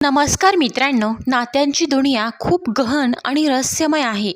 नमस्कार मित्रांनो नात्यांची दुनिया खूप गहन आणि रहस्यमय आहे.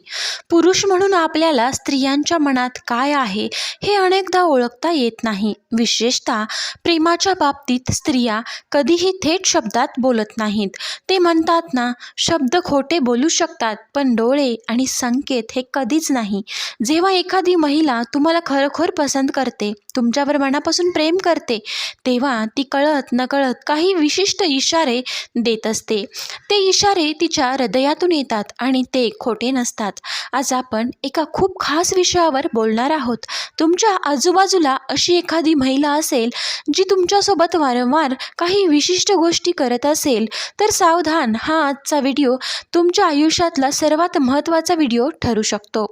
पुरुष म्हणून आपल्याला स्त्रियांच्या मनात काय आहे हे अनेकदा ओळखता येत नाही. विशेषतः प्रेमाच्या बाबतीत स्त्रिया कधीही थेट शब्दात बोलत नाहीत. ते म्हणतात ना शब्द खोटे बोलू शकतात पण डोळे आणि संकेत हे कधीच नाही. जेव्हा एखादी महिला तुम्हाला खरोखर पसंत करते तुमच्यावर मनापासून प्रेम करते तेव्हा ती कळत नकळत काही विशिष्ट इशारे दे देत असते. ते इशारे तिच्या हृदयातून येतात आणि ते खोटे नसतात. आज आपण एका खूप खास विषयावर बोलणार आहोत. तुमच्या आजूबाजूला अशी एखादी महिला असेल जी तुमच्यासोबत वारंवार काही विशिष्ट गोष्टी करत असेल तर सावधान हा आजचा व्हिडिओ तुमच्या आयुष्यातला सर्वात महत्त्वाचा व्हिडिओ ठरू शकतो.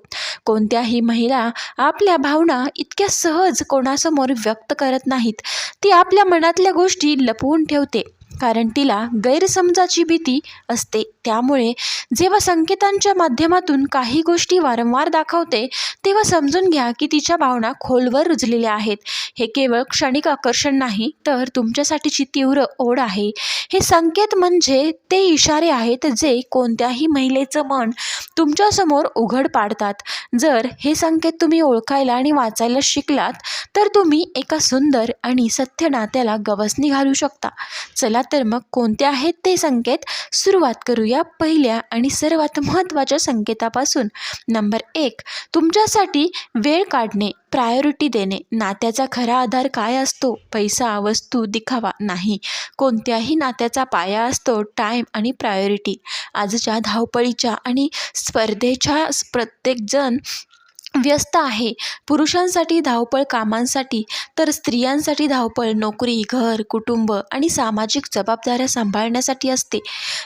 कोणत्याही महिला आपल्या भावना इतक्या सहज कोणासमोर व्यक्त करत नाहीत. ती आपल्या मनातल्या गोष्टी लपवून ठेवते. कारण तिला गैरसमजाची भीती असते. त्यामुळे जेव्हा संकेतांच्या माध्यमातून काही गोष्टी वारंवार दाखवते तेव्हा समजून घ्या की तिच्या भावना खोलवर रुजलेल्या आहेत. हे केवळ क्षणिक आकर्षण नाही तर तुमच्यासाठीची तीव्र ओढ आहे. हे संकेत म्हणजे ते इशारे आहेत जे कोणत्याही महिलेचं मन तुमच्यासमोर उघड पाडतात. जर हे संकेत तुम्ही ओळखायला आणि वाचायला शिकलात तर तुम्ही एका सुंदर आणि सत्य नात्याला गवसणी घालू शकता. चला तर मग कोणते आहेत ते संकेत? सुरुवात करूया पहिल्या आणि सर्वात महत्त्वाच्या संकेतापासून. नंबर एक तुमच्यासाठी वेळ काढणे. प्रायोरिटी देणे. नात्याचा खरा आधार काय असतो? पैसा वस्तू दिखावा नाही. कोणत्याही नात्याचा पाया असतो टाईम आणि प्रायोरिटी आजच्या धावपळीच्या आणि स्पर्धेच्या प्रत्येकजण व्यस्त आहे. पुरुषांसाठी धावपळ कामांसाठी तर स्त्रियांसाठी धावपळ नोकरी घर कुटुंब आणि सामाजिक जबाबदाऱ्या सांभाळण्यासाठी असते.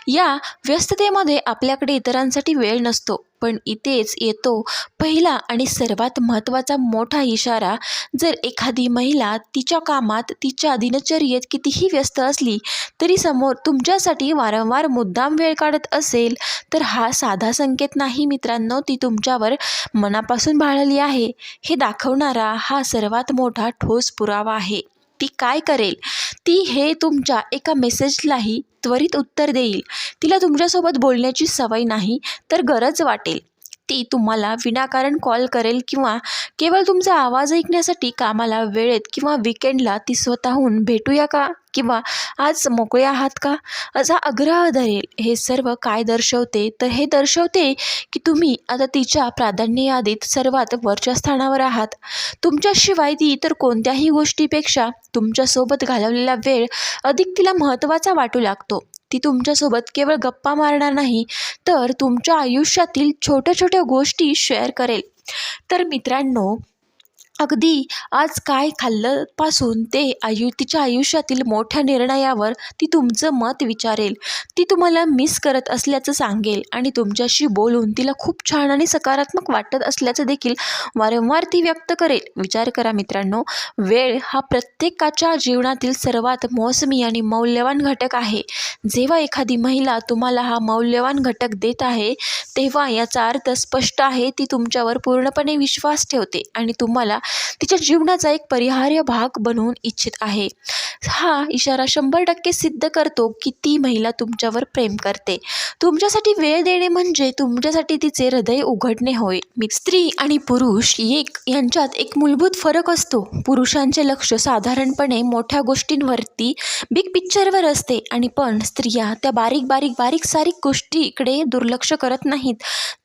या व्यस्ततेमध्ये आपल्याकडे इतरांसाठी वेळ नसतो. पण इथेच येतो पहिला आणि सर्वात महत्त्वाचा मोठा इशारा जर एखादी महिला तिच्या कामात तिच्या दिनचर्येत कितीही व्यस्त असली तरी समोर तुमच्यासाठी वारंवार मुद्दाम वेळ काढत असेल तर हा साधा संकेत नाही मित्रांनो ती तुमच्यावर मनापासून बाळली आहे. हे दाखवणारा हा सर्वात मोठा ठोस पुरावा आहे. ती काय करेल? ती हे तुमच्या एका मेसेजलाही त्वरित उत्तर देईल. तिला तुमच्यासोबत बोलण्याची सवय नाही तर गरज वाटेल. ती तुम्हाला विनाकारण कॉल करेल किंवा केवळ तुमचा आवाज ऐकण्यासाठी कामाला वेळेत किंवा विकेंडला ती स्वतःहून भेटूया का? किंवा आज मोकळे आहात का? असा आग्रह धरेल. हे सर्व काय दर्शवते? तर हे दर्शवते की तुम्ही आता तिच्या प्राधान्य यादीत सर्वात वरच्या स्थानावर आहात. तुमच्याशिवाय ती इतर कोणत्याही गोष्टीपेक्षा तुमच्यासोबत घालवलेला वेळ अधिक तिला महत्त्वाचा वाटू लागतो. ती तुमच्यासोबत केवळ गप्पा मारणार नाही तर तुमच्या आयुष्यातील छोट्या छोट्या गोष्टी शेअर करेल. तर मित्रांनो अगदी आज काय खाल्लंपासून ते आयु तिच्या आयुष्यातील मोठ्या निर्णयावर ती तुमचं मत विचारेल. ती तुम्हाला मिस करत असल्याचं सांगेल आणि तुमच्याशी बोलून तिला खूप छान आणि सकारात्मक वाटत असल्याचं देखील वारंवार ती व्यक्त करेल. विचार करा मित्रांनो वेळ हा प्रत्येकाच्या जीवनातील सर्वात मोसमी आणि मौल्यवान घटक आहे. जेव्हा एखादी महिला तुम्हाला हा मौल्यवान घटक देत आहे तेव्हा याचा अर्थ स्पष्ट आहे ती तुमच्यावर पूर्णपणे विश्वास ठेवते आणि तुम्हाला तिच्या जीवनाचा एक परिहार्य भाग बनवून इच्छित आहे. हा इशारा शंभर टक्के सिद्ध करतो की ती महिला तुमच्यावर प्रेम करते. तुमच्यासाठी वेळ देणे म्हणजे तुमच्यासाठी तिचे हृदय उघडणे होय. मी स्त्री आणि पुरुष एक यांच्यात एक मूलभूत फरक असतो. पुरुषांचे लक्ष साधारणपणे मोठ्या गोष्टींवरती बिग पिक्चरवर असते आणि पण स्त्रिया त्या बारीक बारीक बारीक सारीक गोष्टीकडे दुर्लक्ष करत नाहीत.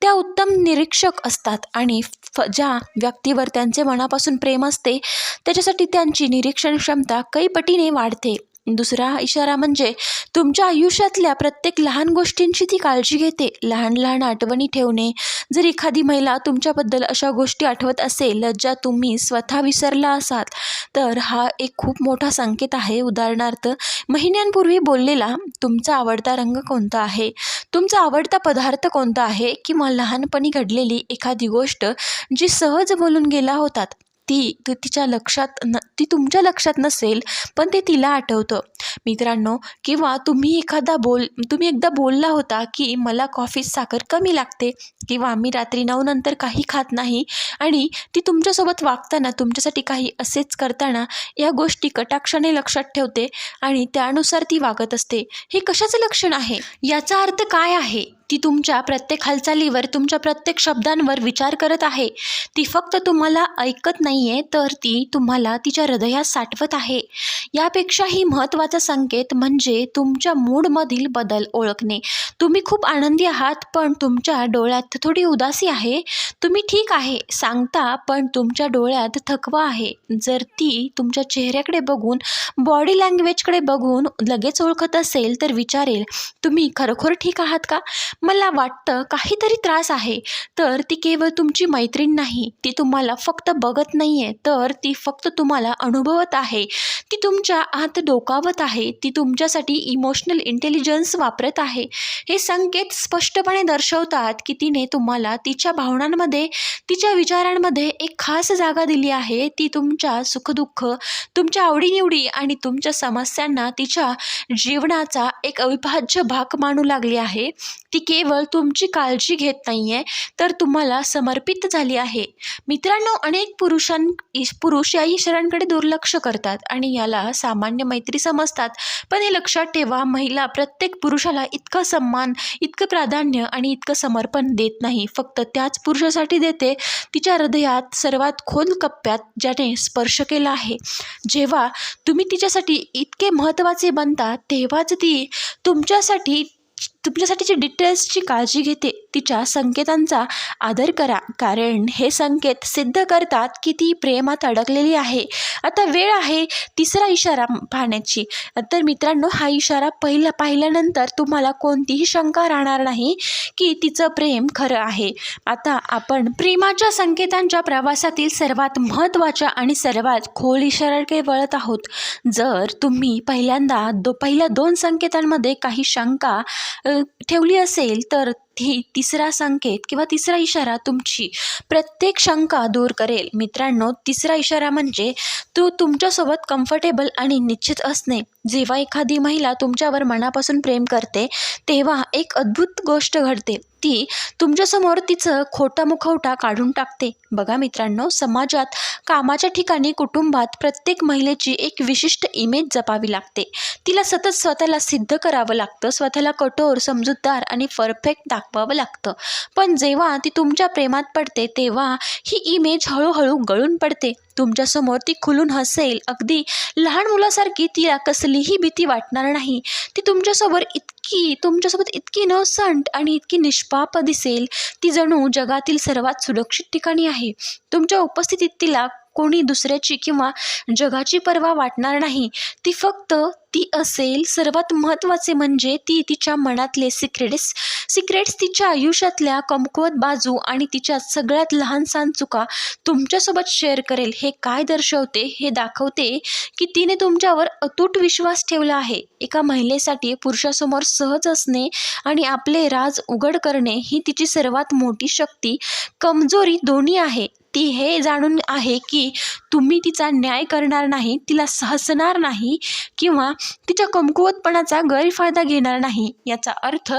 त्या उत्तम निरीक्षक असतात आणि फ ज्या व्यक्तीवर त्यांचे मनापासून प्रेम असते त्याच्यासाठी त्यांची निरीक्षण क्षमता कैपटीने वाढते. दुसरा इशारा म्हणजे तुमच्या आयुष्यातल्या प्रत्येक लहान गोष्टींची ती काळजी घेते. लहान लहान आठवणी ठेवणे. जर एखादी महिला तुमच्याबद्दल अशा गोष्टी आठवत असेल ज्या तुम्ही स्वतः विसरला असाल तर हा एक खूप मोठा संकेत आहे. उदाहरणार्थ महिन्यांपूर्वी बोललेला तुमचा आवडता रंग कोणता आहे? तुमचा आवडता पदार्थ कोणता आहे? किंवा लहानपणी घडलेली एखादी गोष्ट जी सहज बोलून गेला होतात. ती ती तिच्या लक्षात न ती तुमच्या लक्षात नसेल पण ते तिला आठवतं. मित्रांनो किंवा तुम्ही एखादा बोल तुम्ही एकदा बोलला होता की मला कॉफीत साखर कमी लागते किंवा मी रात्री नऊ नंतर काही खात नाही आणि ती तुमच्यासोबत वागताना तुमच्यासाठी काही असेच करताना या गोष्टी कटाक्षाने लक्षात ठेवते आणि त्यानुसार ती वागत असते. हे कशाचं लक्षण आहे? याचा अर्थ काय आहे? ती तुमच्या प्रत्येक हालचालीवर तुमच्या प्रत्येक शब्दांवर विचार करत आहे. ती फक्त तुम्हाला ऐकत नाही आहे तर ती तुम्हाला तिच्या हृदयात साठवत आहे. यापेक्षाही महत्त्वाचा संकेत म्हणजे तुमच्या मूडमधील बदल ओळखणे. तुम्ही खूप आनंदी आहात पण तुमच्या डोळ्यात थोडी उदासी आहे. तुम्ही ठीक आहे सांगता पण तुमच्या डोळ्यात थकवा आहे. जर ती तुमच्या चेहऱ्याकडे बघून बॉडी लँग्वेजकडे बघून लगेच ओळखत असेल तर विचारेल तुम्ही खरोखर ठीक आहात का? मला वाटतं काहीतरी त्रास आहे तर ती केवळ तुमची मैत्रीण नाही ती तुम्हाला फक्त बघत नाही आहे तर ती फक्त तुम्हाला अनुभवत आहे. ती तुमच्या आत डोकावत आहे. ती तुमच्यासाठी इमोशनल इंटेलिजन्स वापरत आहे. हे संकेत स्पष्टपणे दर्शवतात की तिने तुम्हाला तिच्या भावनांमध्ये तिच्या विचारांमध्ये एक खास जागा दिली आहे. ती तुमच्या सुखदुःख तुमच्या आवडीनिवडी आणि तुमच्या समस्यांना तिच्या जीवनाचा एक अविभाज्य भाग मानू लागली आहे. ती केवळ तुमची काळजी घेत नाही आहे तर तुम्हाला समर्पित झाली आहे. मित्रांनो अनेक पुरुषां इश- पुरुष या इशारांकडे दुर्लक्ष करतात आणि याला सामान्य मैत्री समजतात. पण हे लक्षात ठेवा महिला प्रत्येक पुरुषाला इतकं सन्मान इतकं प्राधान्य आणि इतकं समर्पण देत नाही. फक्त त्याच पुरुषासाठी देते. तिच्या हृदयात सर्वात खोल कप्प्यात ज्याने स्पर्श केला आहे. जेव्हा तुम्ही तिच्यासाठी इतके महत्त्वाचे बनता तेव्हाच ती तुमच्यासाठी तुमच्यासाठीची डिटेल्सची काळजी घेते. तिच्या संकेतांचा आदर करा. कारण हे संकेत सिद्ध करतात की ती प्रेमात अडकलेली आहे. आता वेळ आहे तिसरा इशारा पाहण्याची. तर मित्रांनो हा इशारा पहिला पाहिल्यानंतर तुम्हाला कोणतीही शंका राहणार नाही की तिचं प्रेम खरं आहे. आता आपण प्रेमाच्या संकेतांच्या प्रवासातील सर्वात महत्त्वाच्या आणि सर्वात खोल इशाराकडे वळत आहोत. जर तुम्ही पहिल्यांदा दो पहिल्या दोन संकेतांमध्ये काही शंका ठेवली असेल तर ती तिसरा संकेत किंवा तिसरा इशारा तुमची प्रत्येक शंका दूर करेल. मित्रांनो तिसरा इशारा म्हणजे तू तुमच्यासोबत कम्फर्टेबल आणि निश्चित असणे. जेव्हा एखादी महिला तुमच्यावर मनापासून प्रेम करते तेव्हा एक अद्भुत गोष्ट घडते. ती तुमच्यासमोर तिचं खोटा मुखवटा काढून टाकते. बघा मित्रांनो समाजात कामाच्या ठिकाणी कुटुंबात प्रत्येक महिलेची एक विशिष्ट इमेज जपावी लागते. तिला सतत स्वतःला सिद्ध करावं लागतं स्वतःला कठोर समजूतदार आणि परफेक्ट दाखवावं लागतं. पण जेव्हा ती तुमच्या प्रेमात पडते तेव्हा ही इमेज हळूहळू गळून पडते. तुमच्यासमोर ती खुलून हसेल. अगदी लहान मुलासारखी तिला कसलीही भीती वाटणार नाही. ती तुमच्यासोबत इतकी तुमच्यासोबत इतकी नसंट आणि इतकी निष्पाप दिसेल. ती जणू जगातील सर्वात सुरक्षित ठिकाणी आहे. तुमच्या उपस्थितीत तिला कोणी दुसऱ्याची किंवा जगाची पर्वा वाटणार नाही ती फक्त ती असेल. सर्वात महत्त्वाचे म्हणजे ती तिच्या मनातले सिक्रेट्स सिक्रेट्स तिच्या आयुष्यातल्या कमकुवत बाजू आणि तिच्या सगळ्यात लहान सहान चुका तुमच्यासोबत शेअर करेल. हे काय दर्शवते? हे दाखवते की तिने तुमच्यावर अतूट विश्वास ठेवला आहे. एका महिलेसाठी पुरुषासमोर सहज असणे आणि आपले राज उघड करणे ही तिची सर्वात मोठी शक्ती. कमजोरी दोन्ही आहे. ती हे जाणून आहे की तुम्ही तिचा न्याय करणार नाही तिला सहसणार नाही किंवा तिच्या कमकुवतपणाचा गैरफायदा घेणार नाही. याचा अर्थ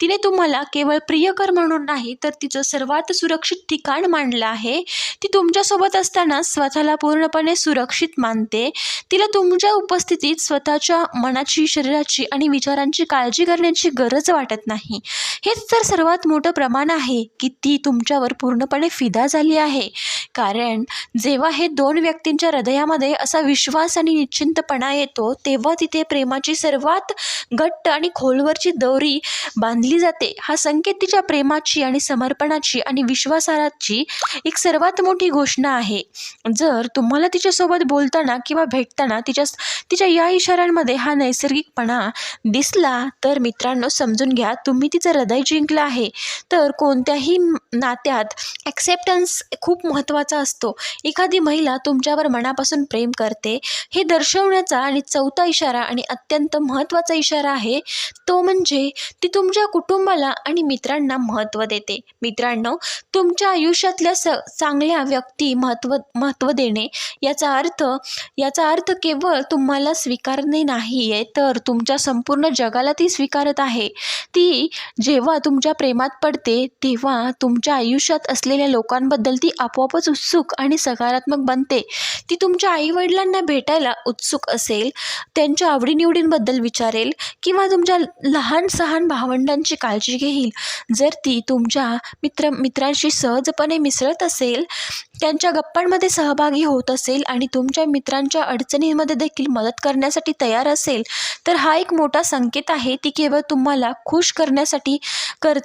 तिने तुम्हाला केवळ प्रियकर म्हणून नाही तर तिचं सर्वात सुरक्षित ठिकाण मांडलं आहे. ती तुमच्यासोबत असताना स्वतःला पूर्णपणे सुरक्षित मानते. तिला तुमच्या उपस्थितीत स्वतःच्या मनाची शरीराची आणि विचारांची काळजी करण्याची गरज वाटत नाही. हेच तर सर्वात मोठं प्रमाण आहे की ती तुमच्यावर पूर्णपणे फिदा झाली आहे. कारण जेव्हा हे दोन व्यक्तींच्या हृदयामध्ये असा विश्वास आणि निश्चिंतपणा येतो तेव्हा तिथे प्रेमाची सर्वात घट्ट आणि खोलवरची दौरी बांधली जाते. हा संकेत तिच्या प्रेमाची आणि समर्पणाची आणि विश्वासाराची एक सर्वात मोठी घोषणा आहे. जर तुम्हाला तिच्यासोबत बोलताना किंवा भेटताना तिच्या तिच्या या इशाऱ्यांमध्ये हा नैसर्गिकपणा दिसला तर मित्रांनो समजून घ्या तुम्ही तिचं हृदय जिंकलं आहे. तर कोणत्याही नात्यात ॲक्सेप्टन्स खूप महत्त्वाचा असतो. एखादी महिला तुमच्यावर मनापासून प्रेम करते हे दर्शवण्याचा आणि चौथा इशारा आणि अत्यंत महत्त्वाचा इशारा आहे तो म्हणजे ती तुमच्या कुटुंबाला आणि मित्रांना महत्त्व देते. मित्रांनो तुमच्या आयुष्यातल्या स चांगल्या व्यक्ती महत्त्व महत्त्व देणे याचा अर्थ याचा अर्थ केवळ तुम्हाला स्वीकारणे नाही आहे तर तुमच्या संपूर्ण जगाला ती स्वीकारत आहे. ती जेव्हा तुमच्या प्रेमात पडते तेव्हा तुमच्या आयुष्यात असलेल्या लोकांबद्दल ती आपोआपच उत्सुक आणि सकारात्मक बनते. ती तुमच्या आईवडिलांना भेटायला उत्सुक असेल त्यांच्या आवडीनिवडींबद्दल विचारेल किंवा तुमच्या लहान सहान भावंडांची काळजी घेईल. जर ती तुमच्या मित्र मित्रांशी सहजपणे मिसळत असेल त्यांच्या गप्पांमध्ये सहभागी होत असेल आणि तुमच्या मित्रांच्या अडचणींमध्ये देखील मदत करण्यासाठी तयार असेल तर हा एक मोठा संकेत आहे. ती केवळ तुम्हाला खुश करण्यासाठी कर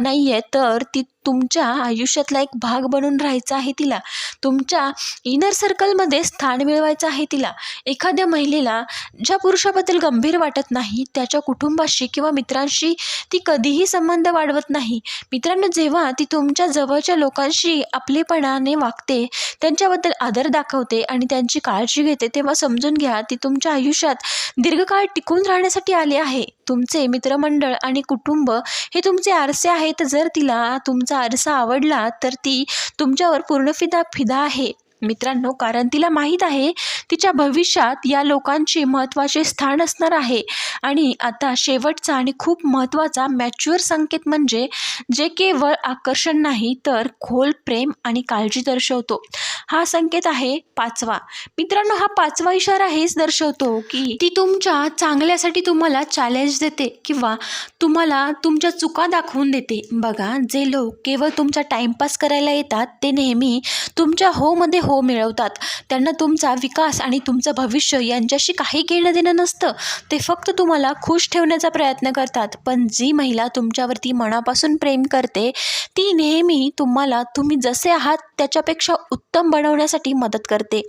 नाही आहे तर ती तुमच्या आयुष्यातला एक भाग बनून राहायचा आहे तिला. तुमच्या इनर सर्कलमध्ये स्थान मिळवायचं आहे तिला. एखाद्या महिलेला ज्या पुरुषाबद्दल गंभीर वाटत नाही त्याच्या कुटुंबाशी किंवा मित्रांशी ती कधीही संबंध वाढवत नाही. मित्रांनो जेव्हा ती तुमच्या जवळच्या लोकांशी आपलेपणाने वागते त्यांच्याबद्दल आदर दाखवते आणि त्यांची काळजी घेते तेव्हा समजून घ्या ती तुमच्या आयुष्यात दीर्घकाळ टिकून राहण्यासाठी आली आहे. तुमचे मित्रमंडळ आणि कुटुंब हे तुमचे आरसे आहेत. जर तिला तुमचा आरसा आवडला तर ती तुमच्यावर पूर्ण फिदा फिदा आहे. मित्रांनो कारण तिला माहीत आहे तिच्या भविष्यात या लोकांचे महत्त्वाचे स्थान असणार आहे. आणि आता शेवटचा आणि खूप महत्त्वाचा मॅच्युअर संकेत म्हणजे जे केवळ आकर्षण नाही तर खोल प्रेम आणि काळजी दर्शवतो. हा संकेत आहे पाचवा. मित्रांनो हा पाचवा इशारा हेच दर्शवतो की ती तुमच्या चांगल्यासाठी तुम्हाला चॅलेंज देते किंवा तुम्हाला तुमच्या चुका दाखवून देते. बघा जे लोक केवळ तुमचा टाईमपास करायला येतात ते नेहमी तुमच्या होमध्ये हो मिळवतात. त्यांना तुमचा विकास आणि तुमचं भविष्य यांच्याशी काही घेणं देणं नसतं. ते फक्त तुम्हाला खुश ठेवण्याचा प्रयत्न करतात. पण जी महिला तुमच्यावरती मनापासून प्रेम करते ती नेहमी तुम्हाला तुम्ही जसे आहात त्याच्यापेक्षा उत्तम बनवण्यासाठी मदत करते.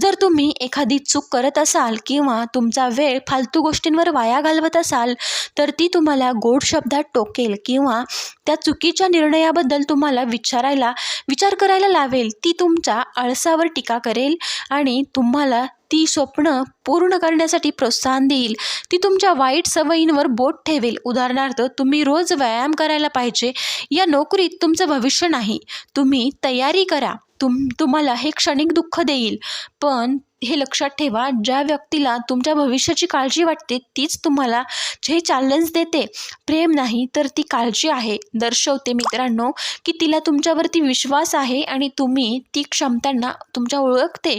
जर तुम्ही एखादी चूक करत असाल किंवा तुमचा वेळ फालतू गोष्टींवर वाया घालवत असाल तर ती तुम्हाला गोड शब्दात टोकेल किंवा त्या चुकीच्या निर्णयाबद्दल तुम्हाला विचारायला विचार करायला लावेल. ती तुमच्या आळसावर टीका करेल आणि तुम्हाला ती स्वप्न पूर्ण करण्यासाठी प्रोत्साहन देईल. ती तुमच्या वाईट सवयींवर बोट ठेवेल. उदाहरणार्थ तुम्ही रोज व्यायाम करायला पाहिजे. या नोकरीत तुमचं भविष्य नाही. तुम्ही तयारी करा. तुम तुम्हाला हे क्षणिक दुःख देईल. पण हे लक्षात ठेवा ज्या व्यक्तीला तुमच्या भविष्याची काळजी वाटते तीच तुम्हाला जे चॅलेंज देते. प्रेम नाही तर ती काळजी आहे. दर्शवते मित्रांनो की तिला तुमच्यावरती विश्वास आहे आणि तुम्ही ती क्षमतांना तुमच्या ओळखते.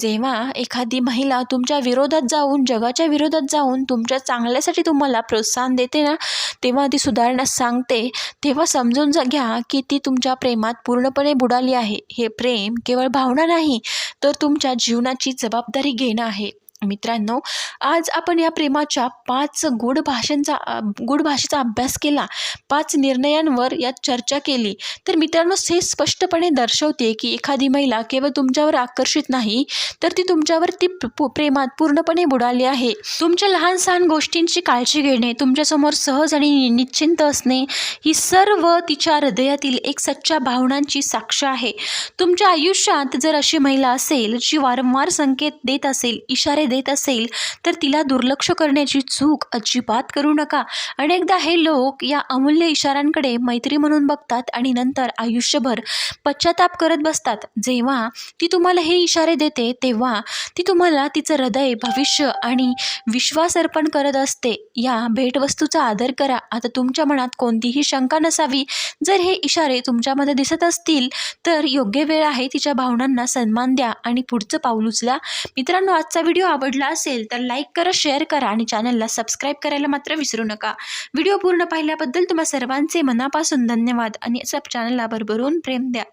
जेव्हा एखादी महिला तुमच्या विरोधात जाऊन जगाच्या विरोधात जाऊन तुमच्या चांगल्यासाठी तुम्हाला प्रोत्साहन देते ना तेव्हा ती सुधारण्यास सांगते. तेव्हा समजून घ्या की ती तुमच्या प्रेमात पूर्णपणे बुडाली आहे. हे प्रेम केवळ भावना नाही तर तुमच्या जीवनाची जबाबदारी घेणं आहे. मित्रांनो आज आपण या प्रेमाच्या पाच गूढ भाषांचा गूढ भाषेचा अभ्यास केला पाच निर्णयांवर यात चर्चा केली. तर मित्रांनो हे स्पष्टपणे दर्शवते की एखादी महिला केवळ तुमच्यावर आकर्षित नाही तर ती तुमच्यावर ती प्रेमात पूर्णपणे बुडाली आहे. तुमच्या लहान सहान गोष्टींची काळजी घेणे तुमच्यासमोर सहज आणि निश्चिंत असणे ही सर्व तिच्या हृदयातील एक सच्च्या भावनांची साक्ष आहे. तुमच्या आयुष्यात जर अशी महिला असेल जी वारंवार संकेत देत असेल इशारे देत असेल तर तिला दुर्लक्ष करण्याची चूक अजिबात करू नका. अनेकदा हे लोक या अमूल्य इशाऱ्यांकडे मैत्री म्हणून बघतात आणि नंतर आयुष्यभर पश्चाताप करत बसतात. जेव्हा ती तुम्हाला हे इशारे देते तेव्हा ती तुम्हाला तिचं हृदय भविष्य आणि विश्वास अर्पण करत असते. या भेटवस्तूचा आदर करा. आता तुमच्या मनात कोणतीही शंका नसावी. जर हे इशारे तुमच्यामध्ये दिसत असतील तर योग्य वेळ आहे तिच्या भावनांना सन्मान द्या आणि पुढचं पाऊल उचला. मित्रांनो आजचा व्हिडिओ आवडला असेल तर लाईक करा शेअर करा आणि चॅनलला सबस्क्राईब करायला मात्र विसरू नका. व्हिडिओ पूर्ण पाहिल्याबद्दल तुम्हा सर्वांचे मनापासून धन्यवाद आणि सब चॅनलला भरभरून प्रेम द्या.